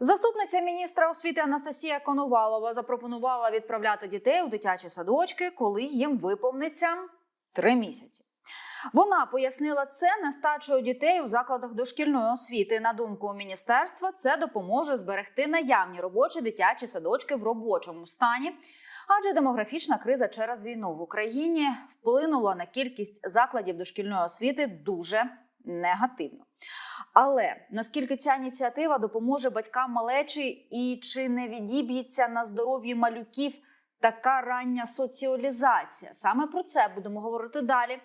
Заступниця міністра освіти Анастасія Коновалова запропонувала відправляти дітей у дитячі садочки, коли їм виповниться три місяці. Вона пояснила це нестачою дітей у закладах дошкільної освіти. На думку міністерства, це допоможе зберегти наявні робочі дитячі садочки в робочому стані. Адже демографічна криза через війну в Україні вплинула на кількість закладів дошкільної освіти дуже негативно. Але наскільки ця ініціатива допоможе батькам малечі і чи не відіб'ється на здоров'ї малюків така рання соціалізація? Саме про це будемо говорити далі.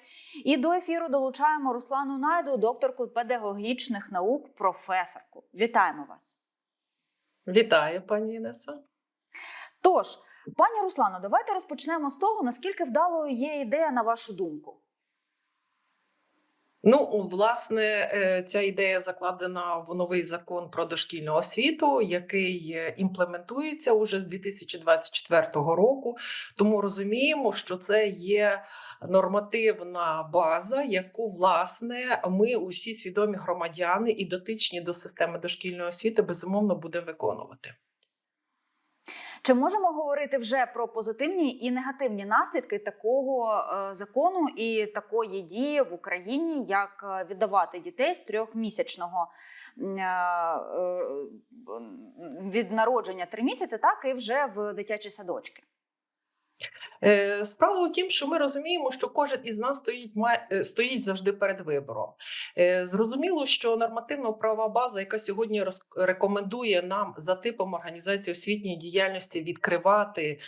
І до ефіру долучаємо Руслану Найду, докторку педагогічних наук, професорку. Вітаємо вас. Вітаю, пані Інесо. Тож, пані Руслано, давайте розпочнемо з того, наскільки вдалою є ідея, на вашу думку. Ну, власне, е, ця ідея закладена в новий закон про дошкільну освіту, який е, імплементується уже з 2024 року. Тому розуміємо, що це є нормативна база, яку власне ми, усі свідомі громадяни і дотичні до системи дошкільної освіти, безумовно будемо виконувати. Чи можемо говорити вже про позитивні і негативні наслідки такого е, закону і такої дії в Україні, як е, віддавати дітей з трьохмісячного е, від народження три місяці, так і вже в дитячі садочки? Е, Справа у тім, що ми розуміємо, що кожен із нас стоїть має- е, стоїть завжди перед вибором. Е, Зрозуміло, що нормативно-правова база, яка сьогодні рекомендує нам за типом організації освітньої діяльності відкривати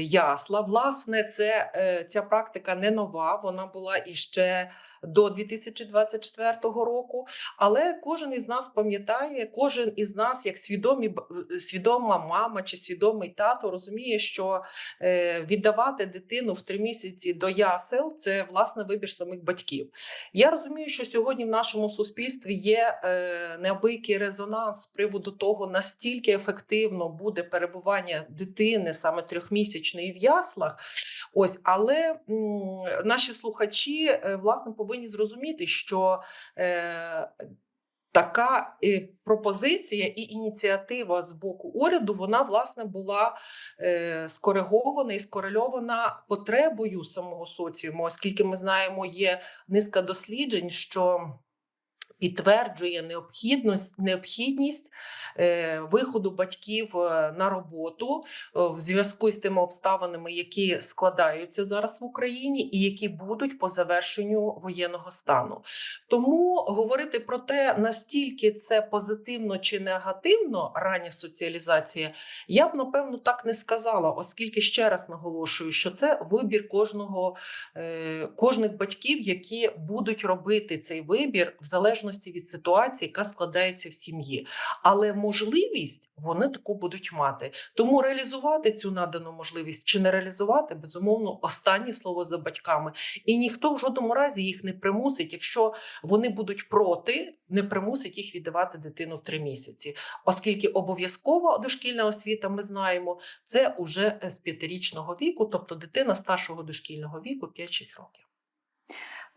ясла, власне, це ця практика не нова. Вона була іще до 2024 року. Але кожен із нас пам'ятає, кожен із нас, як свідомі свідома мама чи свідомий тато, розуміє, що е, віддавати дитину в три місяці до ясел це власне вибір самих батьків. Я розумію, що сьогодні в нашому суспільстві є е, неабиякий резонанс з приводу того, настільки ефективно буде перебування дитини саме трьохмісячної в яслах. Ось, але м, наші слухачі е, власне повинні зрозуміти, що е, Така е, пропозиція і ініціатива з боку уряду вона власне була е, скоригована і скорельована потребою самого соціуму, оскільки ми знаємо, є низка досліджень, що підтверджує необхідність, необхідність е, виходу батьків е, на роботу е, в зв'язку з тими обставинами, які складаються зараз в Україні, і які будуть по завершенню воєнного стану. Тому говорити про те, настільки це позитивно чи негативно рання соціалізація, я б напевно так не сказала, оскільки ще раз наголошую, що це вибір кожного кожних батьків, які будуть робити цей вибір в залежності від ситуації, яка складається в сім'ї. Але можливість вони таку будуть мати. Тому реалізувати цю надану можливість чи не реалізувати, безумовно, останнє слово за батьками. І ніхто в жодному разі їх не примусить, якщо вони будуть проти, не примусить їх віддавати дитину в три місяці, оскільки обов'язкова дошкільна освіта, ми знаємо, це уже з п'ятирічного віку, тобто дитина старшого дошкільного віку 5-6 років.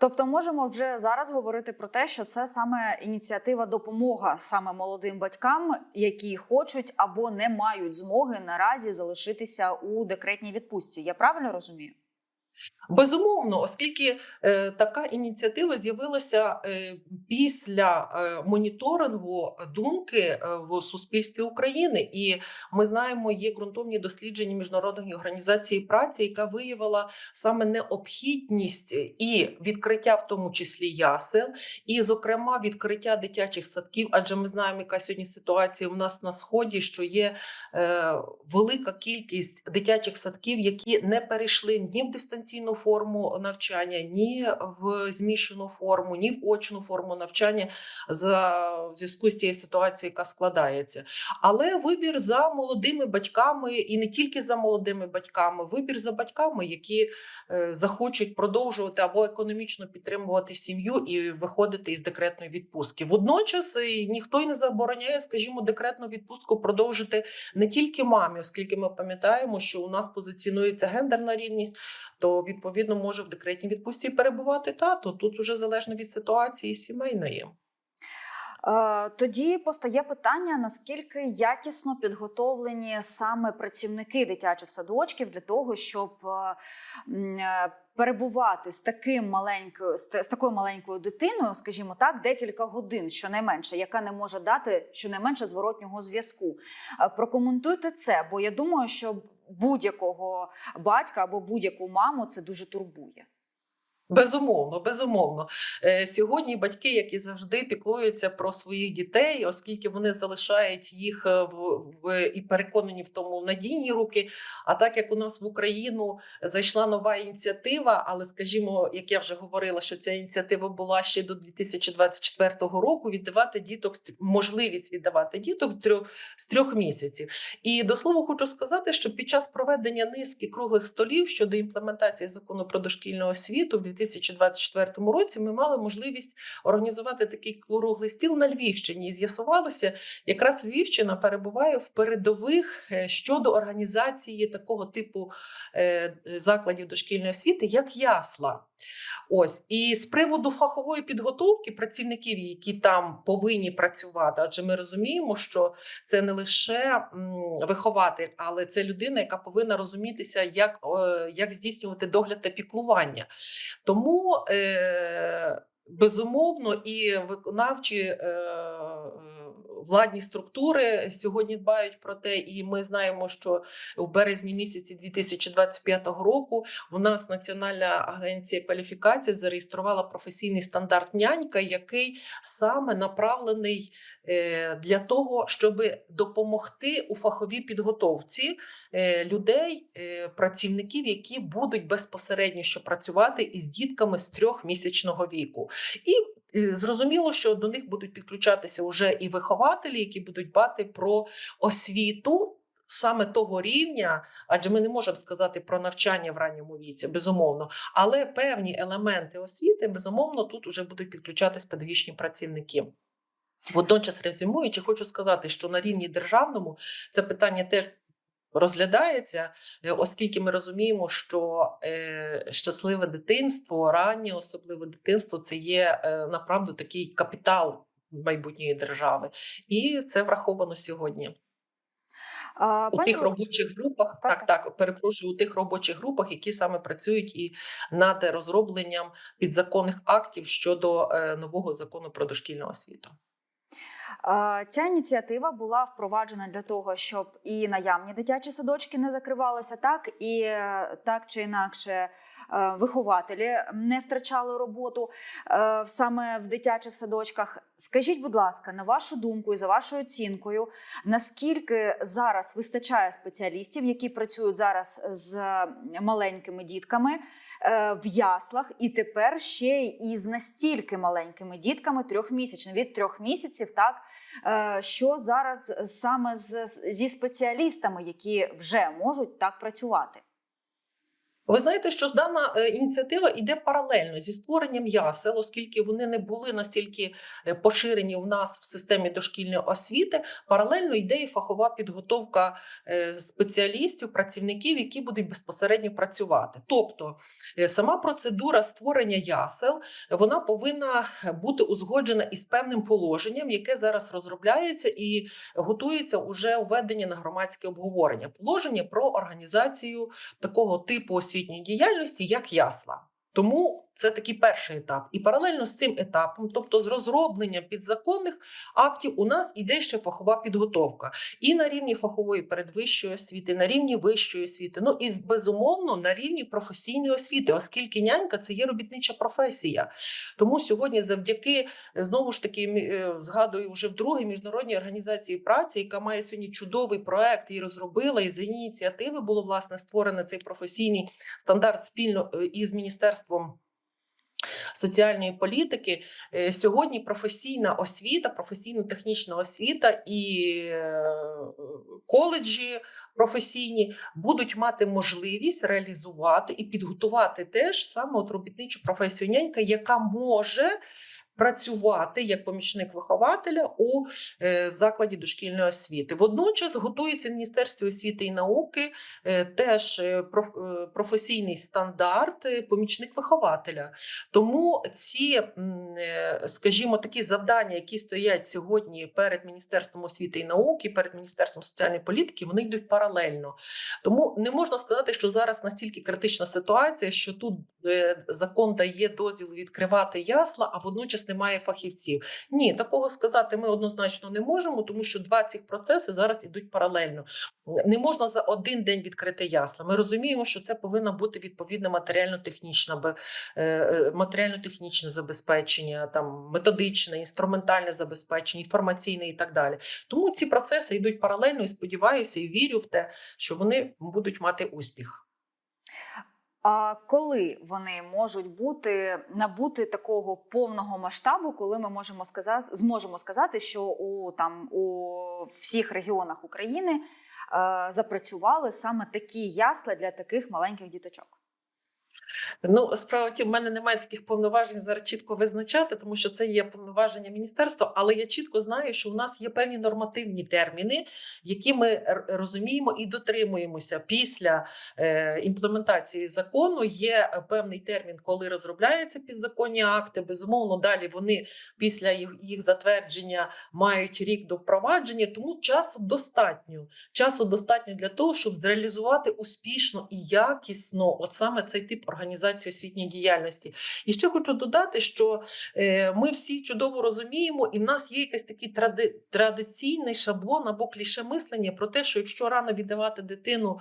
Тобто, можемо вже зараз говорити про те, що це саме ініціатива допомога саме молодим батькам, які хочуть або не мають змоги наразі залишитися у декретній відпустці. Я правильно розумію? Безумовно, оскільки е, така ініціатива з'явилася е, після е, моніторингу думки е, в суспільстві України, і ми знаємо, є ґрунтовні дослідження міжнародної організації праці, яка виявила саме необхідність і відкриття, в тому числі ясел, і, зокрема, відкриття дитячих садків. Адже ми знаємо, яка сьогодні ситуація у нас на сході, що є е, велика кількість дитячих садків, які не перейшли ні в дистанційну форму навчання, ні в змішану форму, ні в очну форму навчання за зв'язку з тією ситуацією, яка складається. Але вибір за молодими батьками, і не тільки за молодими батьками, вибір за батьками, які е, захочуть продовжувати або економічно підтримувати сім'ю і виходити із декретної відпустки. Водночас ніхто й не забороняє, скажімо, декретну відпустку продовжити не тільки мамі, оскільки ми пам'ятаємо, що у нас позиціонується гендерна рівність, то відповідно може в декретній відпустці перебувати тато. Тут уже залежно від ситуації сімейної. Е, Тоді постає питання: наскільки якісно підготовлені саме працівники дитячих садочків для того, щоб е, е, перебувати з таким маленькою з такою маленькою дитиною, скажімо так, декілька годин, щонайменше, яка не може дати щонайменше зворотнього зв'язку. Прокоментуйте це, бо я думаю, що будь-якого батька або будь-яку маму це дуже турбує. Безумовно, безумовно. Е, Сьогодні батьки, як і завжди, піклуються про своїх дітей, оскільки вони залишають їх е, в, в і переконані в тому надійні руки. А так як у нас в Україну зайшла нова ініціатива, але скажімо, як я вже говорила, що ця ініціатива була ще до 2024 року, віддавати діток можливість віддавати діток з трьох з трьох місяців. І до слова хочу сказати, що під час проведення низки круглих столів щодо імплементації закону про дошкільну освіту 2024 році ми мали можливість організувати такий круглий стіл на Львівщині. І з'ясувалося, якраз Львівщина перебуває в передових е, щодо організації такого типу е, закладів дошкільної освіти, як ясла. Ось і з приводу фахової підготовки працівників, які там повинні працювати, адже ми розуміємо, що це не лише вихователь, але це людина, яка повинна розумітися, як, як здійснювати догляд та піклування. Тому е, безумовно і виконавчі е, владні структури сьогодні дбають про те, і ми знаємо, що в березні місяці 2025 року у нас Національна агенція кваліфікації зареєструвала професійний стандарт нянька, який саме направлений е, для того, щоб допомогти у фаховій підготовці е, людей, е, працівників, які будуть безпосередньо що працювати із дітками з трьохмісячного віку. І зрозуміло, що до них будуть підключатися вже і вихователі, які будуть дбати про освіту. Саме того рівня, адже ми не можемо сказати про навчання в ранньому віці, безумовно, але певні елементи освіти, безумовно, тут вже будуть підключатись педагогічні працівники. Водночас резюмуючи, хочу сказати, що на рівні державному це питання теж розглядається, е, оскільки ми розуміємо, що е, щасливе дитинство, раннє особливе дитинство це є е, направду такий капітал майбутньої держави, і це враховано сьогодні. А, У пані тих робочих групах, Так, так, так, перепрошую, у тих робочих групах, які саме працюють і над розробленням підзаконних актів щодо нового закону про дошкільну освіту. Ця ініціатива була впроваджена для того, щоб і наявні дитячі садочки не закривалися, так? І е, так чи інакше вихователі не втрачали роботу е, саме в дитячих садочках. Скажіть, будь ласка, на вашу думку і за вашою оцінкою, наскільки зараз вистачає спеціалістів, які працюють зараз з маленькими дітками? е, В яслах, і тепер ще й із настільки маленькими дітками трьохмісячними, від трьох місяців, так Е, що зараз саме з, зі спеціалістами, які вже можуть так працювати? Ви знаєте, що дана е, ініціатива йде паралельно зі створенням ясел, оскільки вони не були настільки е, поширені у нас в системі дошкільної освіти. Паралельно йде і фахова підготовка е, спеціалістів, працівників, які будуть безпосередньо працювати. Тобто сама процедура створення ясел вона повинна бути узгоджена із певним положенням, яке зараз розробляється і готується уже введення на громадське обговорення. Положення про організацію такого типу освітньої діяльності, як ясла. Тому це такий перший етап. І паралельно з цим етапом, тобто з розробленням підзаконних актів, у нас іде ще фахова підготовка і на рівні фахової передвищої освіти, на рівні вищої освіти, ну і безумовно на рівні професійної освіти, оскільки нянька це є робітнича професія. Тому сьогодні, завдяки е, знову ж таки, е, згадую вже вдруге міжнародній організації праці, яка має сьогодні чудовий проект і розробила, і з ініціативи було власне створено цей професійний стандарт спільно е, із міністерством. Соціальної політики. Е, сьогодні професійна освіта, професійно-технічна освіта і е, коледжі професійні будуть мати можливість реалізувати і підготувати теж саме от робітничу професію. Нянька, яка може працювати як помічник вихователя у е, закладі дошкільної освіти. Водночас готується Міністерство освіти і науки е, теж е, професійний стандарт помічник вихователя. Тому ці, скажімо, такі завдання, які стоять сьогодні перед Міністерством освіти і науки, перед Міністерством соціальної політики, вони йдуть паралельно. Тому не можна сказати, що зараз настільки критична ситуація, що тут закон дає дозвіл відкривати ясла, а водночас немає фахівців. Ні, такого сказати ми однозначно не можемо, тому що два цих процеси зараз ідуть паралельно. Не можна за один день відкрити ясла. Ми розуміємо, що це повинна бути відповідне матеріально-технічна е, е, матеріально-технічне забезпечення, там методичне, інструментальне забезпечення, інформаційне і так далі. Тому ці процеси йдуть паралельно і сподіваюся, і вірю в те, що вони будуть мати успіх. Коли вони можуть бути набути такого повного масштабу, коли ми можемо сказати, зможемо сказати, що у там у всіх регіонах України е, запрацювали саме такі ясла для таких маленьких діточок? Ну, справа в тім, в мене немає таких повноважень зараз чітко визначати, тому що це є повноваження міністерства. Але я чітко знаю, що у нас є певні нормативні терміни, які ми розуміємо і дотримуємося після е, імплементації закону. Є е, певний термін, коли розробляються підзаконні акти. Безумовно, далі вони після їх, їх затвердження мають рік до впровадження, тому часу достатньо. Часу достатньо для того, щоб зреалізувати успішно і якісно, от саме цей тип організації освітньої діяльності. І ще хочу додати, що е, ми всі чудово розуміємо, і в нас є якийсь такий тради, традиційний шаблон або кліше мислення про те, що якщо рано віддавати дитину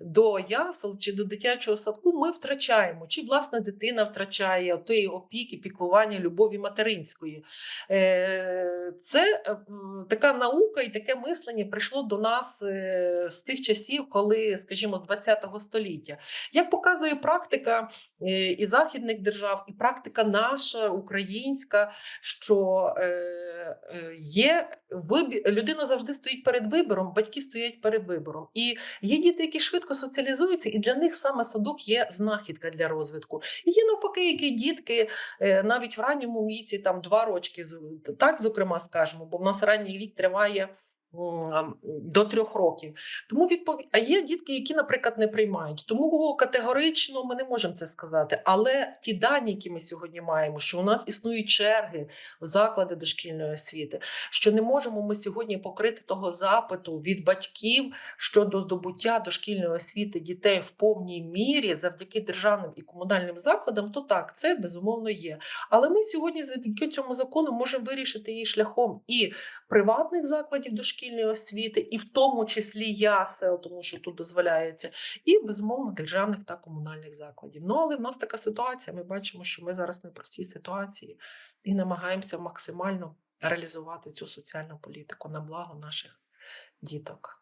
до ясел чи до дитячого садку, ми втрачаємо, чи власне дитина втрачає тієї опіки, піклування, любові материнської. Е, Це е, така наука і таке мислення прийшло до нас з тих часів, коли, скажімо, з 20-го століття. Як показує практика е, і західних держав, і практика наша українська, що е, е, є вибір, людина завжди стоїть перед вибором, батьки стоять перед вибором. І є діти, які швидко соціалізуються, і для них саме садок є знахідка для розвитку. І є навпаки, які дітки навіть в ранньому віці, там два рочки, так зокрема скажемо, бо в нас ранній вік триває. До трьох років, тому відповідь. А є дітки, які, наприклад, не приймають. Тому категорично ми не можемо це сказати. Але ті дані, які ми сьогодні маємо, що у нас існують черги в заклади дошкільної освіти, що не можемо ми сьогодні покрити того запиту від батьків щодо здобуття дошкільної освіти дітей в повній мірі завдяки державним і комунальним закладам, то так, це безумовно є. Але ми сьогодні завдяки цьому закону можемо вирішити її шляхом і приватних закладів дошкільної освіти, і в тому числі ясел, тому що тут дозволяється, і безумовно державних та комунальних закладів. Ну але в нас така ситуація. Ми бачимо, що ми зараз не в простій ситуації і намагаємося максимально реалізувати цю соціальну політику на благо наших діток.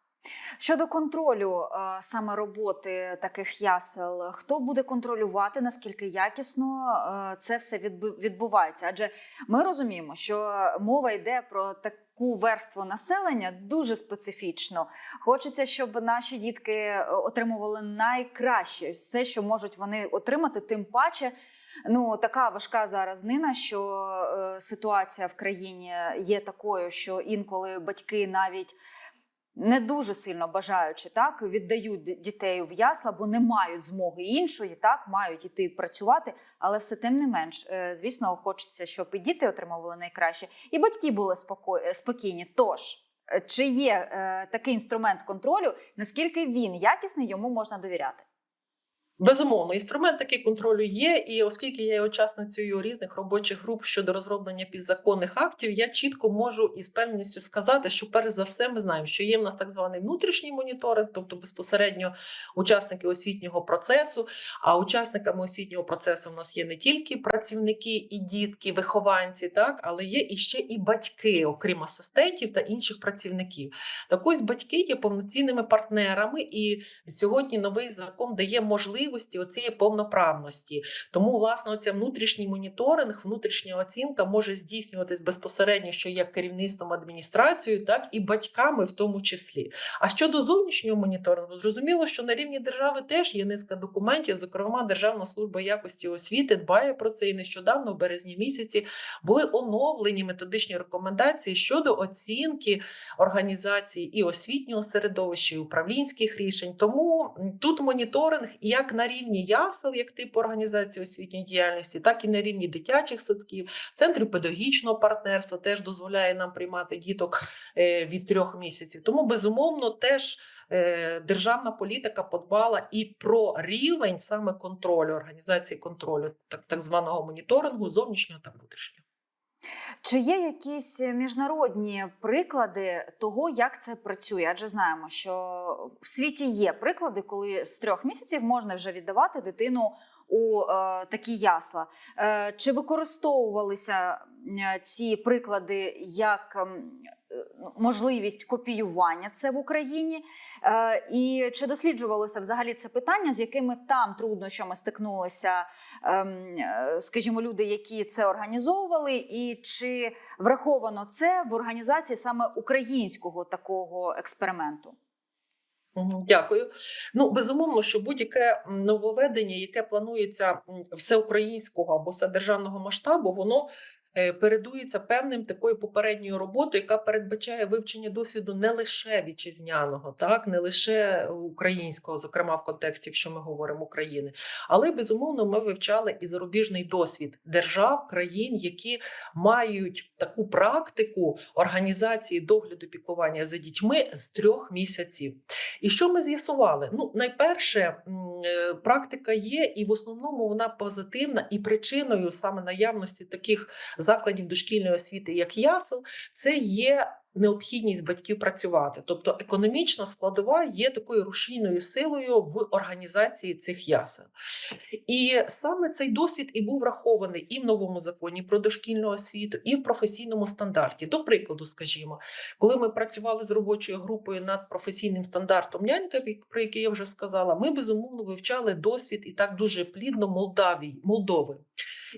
Щодо контролю е, саме роботи таких ясел, хто буде контролювати, наскільки якісно е, це все відбувається? Адже ми розуміємо, що мова йде про таку верству населення дуже специфічно. Хочеться, щоб наші дітки е, отримували найкраще все, що можуть вони отримати, тим паче. Ну, така важка зараз нина, що е, ситуація в країні є такою, що інколи батьки навіть не дуже сильно бажаючи так віддають дітей в ясла, бо не мають змоги іншої, так мають іти працювати. Але все тим не менш, е, звісно, хочеться, щоб і діти отримували найкраще, і батьки були е, спокійні. Тож е, чи є такий інструмент контролю, наскільки він якісний, йому можна довіряти? Безумовно, інструмент такий контролю є, і оскільки я є учасницею різних робочих груп щодо розроблення підзаконних актів, я чітко можу із певністю сказати, що перш за все ми знаємо, що є в нас так званий внутрішній моніторинг, тобто безпосередньо учасники освітнього процесу. А учасниками освітнього процесу в нас є не тільки працівники і дітки, вихованці, так але є і ще і батьки, окрім асистентів та інших працівників. Так ось батьки є повноцінними партнерами, і сьогодні новий закон дає можливість можливості оцієї повноправності. Тому, власне, оця внутрішній моніторинг, внутрішня оцінка може здійснюватись безпосередньо, що як керівництвом адміністрацією, так і батьками, в тому числі. А щодо зовнішнього моніторингу, зрозуміло, що на рівні держави теж є низка документів. Зокрема, Державна служба якості освіти дбає про це. І нещодавно, в березні місяці, були оновлені методичні рекомендації щодо оцінки організації і освітнього середовища, і управлінських рішень. Тому тут моніторинг як на рівні ясел, як типу організації освітньої діяльності, так і на рівні дитячих садків, центрів педагогічного партнерства теж дозволяє нам приймати діток е, від трьох місяців. Тому безумовно теж е, державна політика подбала і про рівень саме контролю організації контролю, так, так званого моніторингу зовнішнього та внутрішнього. Чи є якісь міжнародні приклади того, як це працює? Адже знаємо, що в світі є приклади, коли з трьох місяців можна вже віддавати дитину у е, такі ясла. Е, чи використовувалися е, ці приклади як ем, е, можливість копіювання це в Україні? Е, і чи досліджувалося взагалі це питання, з якими там труднощами стикнулися, ем, е, скажімо, люди, які це організовували, і чи враховано це в організації саме українського такого експерименту? Дякую. Ну безумовно, що будь-яке нововведення, яке планується всеукраїнського або вседержавного масштабу, воно е, передується певним такою попередньою роботою, яка передбачає вивчення досвіду не лише вітчизняного, так не лише українського, зокрема в контексті, якщо ми говоримо України, але безумовно ми вивчали і зарубіжний досвід держав, країн, які мають таку практику організації догляду піклування за дітьми з трьох місяців. І що ми з'ясували? Ну, найперше, е, практика є, і в основному вона позитивна, і причиною саме наявності таких закладів дошкільної освіти, як ясел, це є. Необхідність батьків працювати, тобто економічна складова є такою рушійною силою в організації цих ясел. І саме цей досвід і був врахований і в новому законі про дошкільну освіту, і в професійному стандарті. До прикладу, скажімо, коли ми працювали з робочою групою над професійним стандартом нянька, про який я вже сказала, ми безумовно вивчали досвід і так дуже плідно Молдавії, Молдови.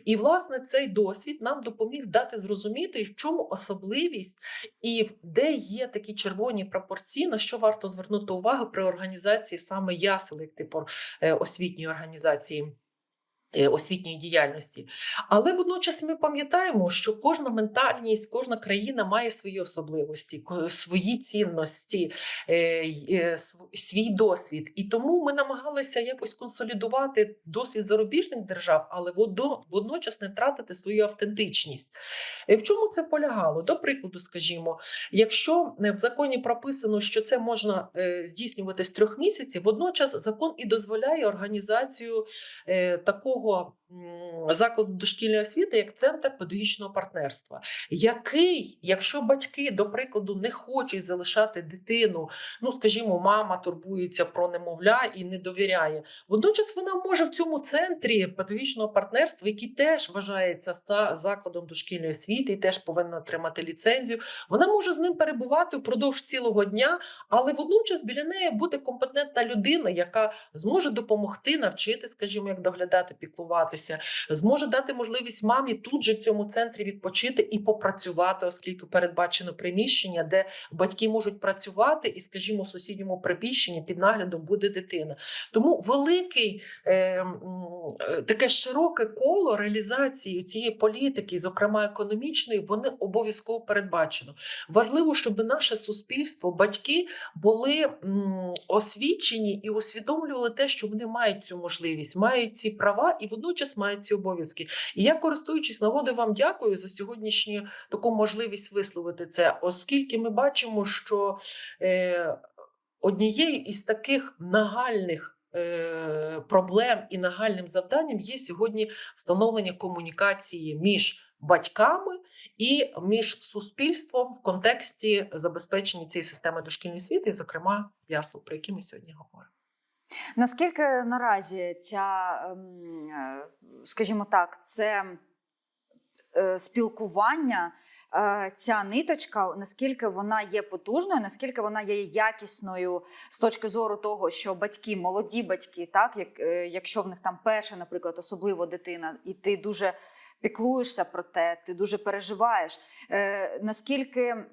І власне цей досвід нам допоміг дати зрозуміти, в чому особливість і де є такі червоні пропорції, на що варто звернути увагу при організації саме ясел, як типу е, освітньої організації. Е, Освітньої діяльності, але водночас ми пам'ятаємо, що кожна ментальність, кожна країна має свої особливості, свої цінності, е, е, свій досвід. І тому ми намагалися якось консолідувати досвід зарубіжних держав, але водночас не втратити свою автентичність. В чому це полягало? До прикладу, скажімо, якщо в законі прописано, що це можна здійснювати з трьох місяців, водночас закон і дозволяє організацію такого м, закладу дошкільної освіти, як центр педагогічного партнерства, який, якщо батьки, до прикладу, не хочуть залишати дитину, ну скажімо, мама турбується про немовля і не довіряє. Водночас вона може в цьому центрі педагогічного партнерства, який теж вважається за закладом дошкільної освіти і теж повинна отримати ліцензію. Вона може з ним перебувати впродовж цілого дня, але водночас біля неї буде компетентна людина, яка зможе допомогти навчити, скажімо, як доглядати, піклуватися, зможе дати можливість мамі тут же в цьому центрі відпочити і попрацювати, оскільки передбачено приміщення, де батьки можуть працювати, і, скажімо, в сусідньому приміщенні під наглядом буде дитина. Тому великий е, е, таке широке коло реалізації цієї політики, зокрема економічної, вони обов'язково передбачено. Важливо, щоб наше суспільство, батьки були м, освічені і усвідомлювали те, що вони мають цю можливість, мають ці права і водночас мають ці обов'язки. І я, користуючись нагодою, вам дякую за сьогоднішню таку можливість висловити це, оскільки ми бачимо, що е, однією із таких нагальних. е, Проблем і нагальним завданням є сьогодні встановлення комунікації між батьками і між суспільством в контексті забезпечення цієї системи дошкільної освіти, і, зокрема ясел, про які ми сьогодні говоримо. Наскільки наразі ця, ем, е, скажімо так, це е, спілкування, е, ця ниточка, наскільки вона є потужною, наскільки вона є якісною з точки зору того, що батьки, молоді батьки, так як якщо в них там перша, наприклад, особливо дитина, і ти дуже піклуєшся про те, ти дуже переживаєш. Е, наскільки е,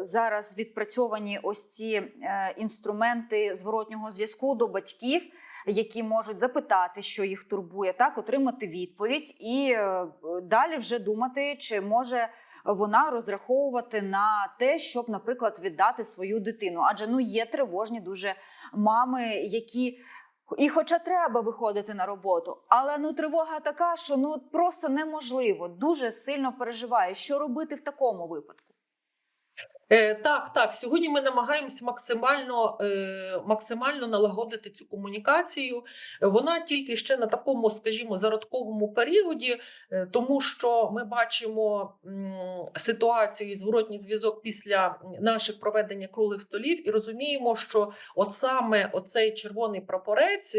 зараз відпрацьовані ось ці е, інструменти зворотнього зв'язку до батьків, які можуть запитати, що їх турбує, так отримати відповідь, і е, далі вже думати, чи може вона розраховувати на те, щоб, наприклад, віддати свою дитину. Адже ну є тривожні дуже мами, які. І хоча треба виходити на роботу, але ну тривога така, що ну просто неможливо. Дуже сильно переживаю, що робити в такому випадку. Е, так, так. Сьогодні ми намагаємося максимально, е, максимально налагодити цю комунікацію. Вона тільки ще на такому, скажімо, зародковому періоді, е, тому що ми бачимо ситуацію і зворотній зв'язок після наших проведення круглих столів, і розуміємо, що от саме оцей червоний прапорець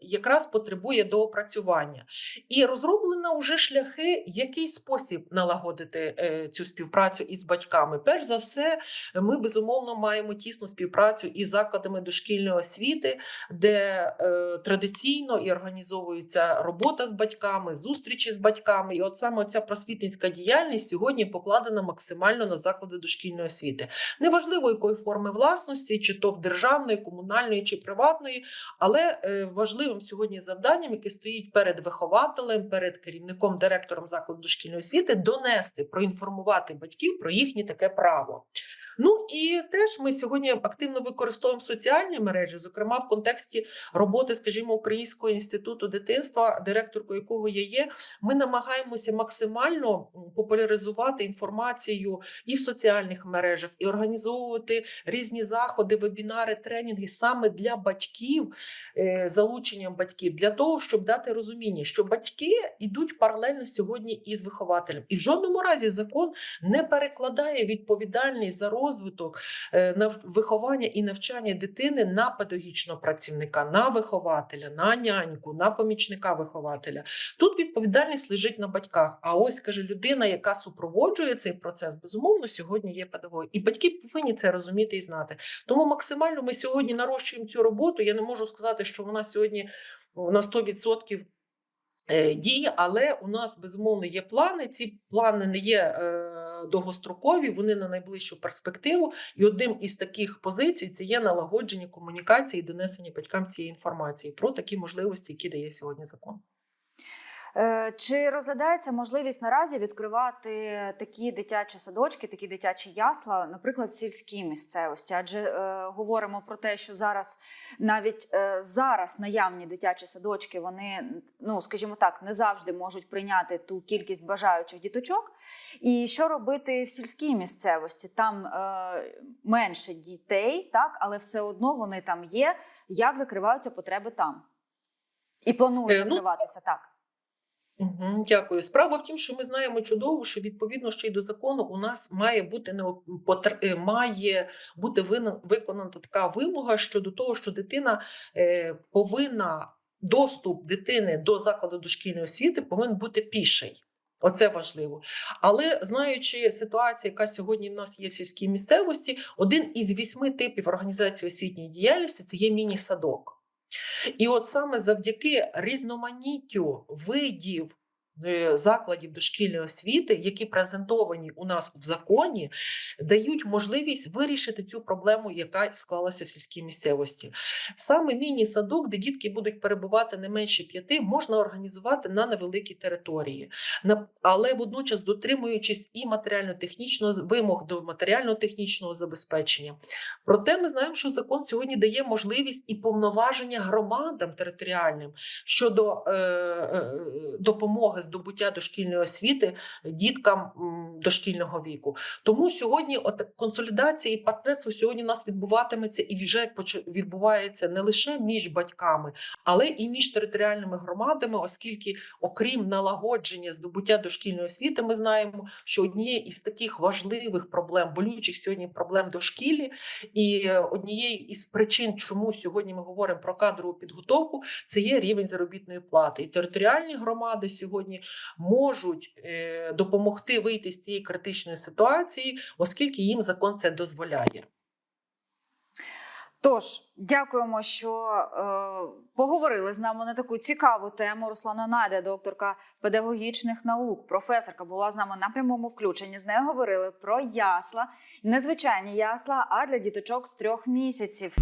якраз потребує доопрацювання. І розроблено вже шляхи, який спосіб налагодити цю співпрацю із батьками. Перш за все, ми безумовно маємо тісну співпрацю із закладами дошкільної освіти, де е, традиційно і організовується робота з батьками, зустрічі з батьками. І от саме ця просвітницька діяльність сьогодні покладена максимально на заклади дошкільної освіти. Неважливо, якої форми власності, чи то державної, комунальної чи приватної, але е, важливим сьогодні завданням, яке стоїть перед вихователем, перед керівником, директором закладу дошкільної освіти, донести, проінформувати батьків про їхнє таке право. 过。Ну і теж ми сьогодні активно використовуємо соціальні мережі, зокрема в контексті роботи, скажімо, Українського інституту дитинства, директоркою якого я є. Ми намагаємося максимально популяризувати інформацію і в соціальних мережах, і організовувати різні заходи, вебінари, тренінги саме для батьків, е, залученням батьків, для того, щоб дати розуміння, що батьки йдуть паралельно сьогодні із вихователем, і в жодному разі закон не перекладає відповідальність за розвиток е, на виховання і навчання дитини на педагогічного працівника, на вихователя, на няньку, на помічника вихователя. Тут відповідальність лежить на батьках. А ось каже людина, яка супроводжує цей процес, безумовно, сьогодні є педагог. І батьки повинні це розуміти і знати. Тому максимально ми сьогодні нарощуємо цю роботу. Я не можу сказати, що вона сьогодні на 100% е, діє, але у нас безумовно є плани. Ці плани не є е, довгострокові, вони на найближчу перспективу. І одним із таких позицій це є налагодження комунікації і донесення батькам цієї інформації про такі можливості, які дає сьогодні закон. Е, Чи розглядається можливість наразі відкривати такі дитячі садочки, такі дитячі ясла, наприклад, в сільській місцевості? Адже е, говоримо про те, що зараз навіть е, зараз наявні дитячі садочки, вони, ну скажімо так, не завжди можуть прийняти ту кількість бажаючих діточок. І що робити в сільській місцевості? Там е, менше дітей, так, але все одно вони там є. Як закриваються потреби там? І планують ну, закриватися так. Угу, дякую. Справа в тім, що ми знаємо чудово, що відповідно ще й до закону у нас має бути не потр- має бути вина- виконана така вимога щодо того, що дитина е, повинна доступ дитини до закладу дошкільної освіти повинен бути піший. Оце важливо. Але знаючи ситуацію, яка сьогодні в нас є в сільській місцевості, один із вісьми типів організації освітньої діяльності це є міні-садок. І от саме завдяки різноманіттю видів закладів дошкільної освіти, які презентовані у нас в законі, дають можливість вирішити цю проблему, яка склалася в сільській місцевості. Саме міні-садок, де дітки будуть перебувати не менше п'яти, можна організувати на невеликій території, але водночас дотримуючись і матеріально-технічного вимог до матеріально-технічного забезпечення. Проте ми знаємо, що закон сьогодні дає можливість і повноваження громадам територіальним щодо е, е, допомоги здобуття дошкільної освіти діткам дошкільного віку. Тому сьогодні от консолідація і партнерство сьогодні у нас відбуватиметься і вже відбувається не лише між батьками, але і між територіальними громадами, оскільки, окрім налагодження здобуття дошкільної освіти, ми знаємо, що однією із таких важливих проблем, болючих сьогодні проблем дошкіллі, і е, однією із причин, чому сьогодні ми говоримо про кадрову підготовку, це є рівень заробітної плати. І територіальні громади сьогодні сьогодні можуть е, допомогти вийти з цієї критичної ситуації, оскільки їм закон це дозволяє. Тож, дякуємо, що е, поговорили з нами на таку цікаву тему. Руслана Надя, докторка педагогічних наук, професорка, була з нами на прямому включенні. З нею говорили про ясла, незвичайні ясла, а для діточок з трьох місяців.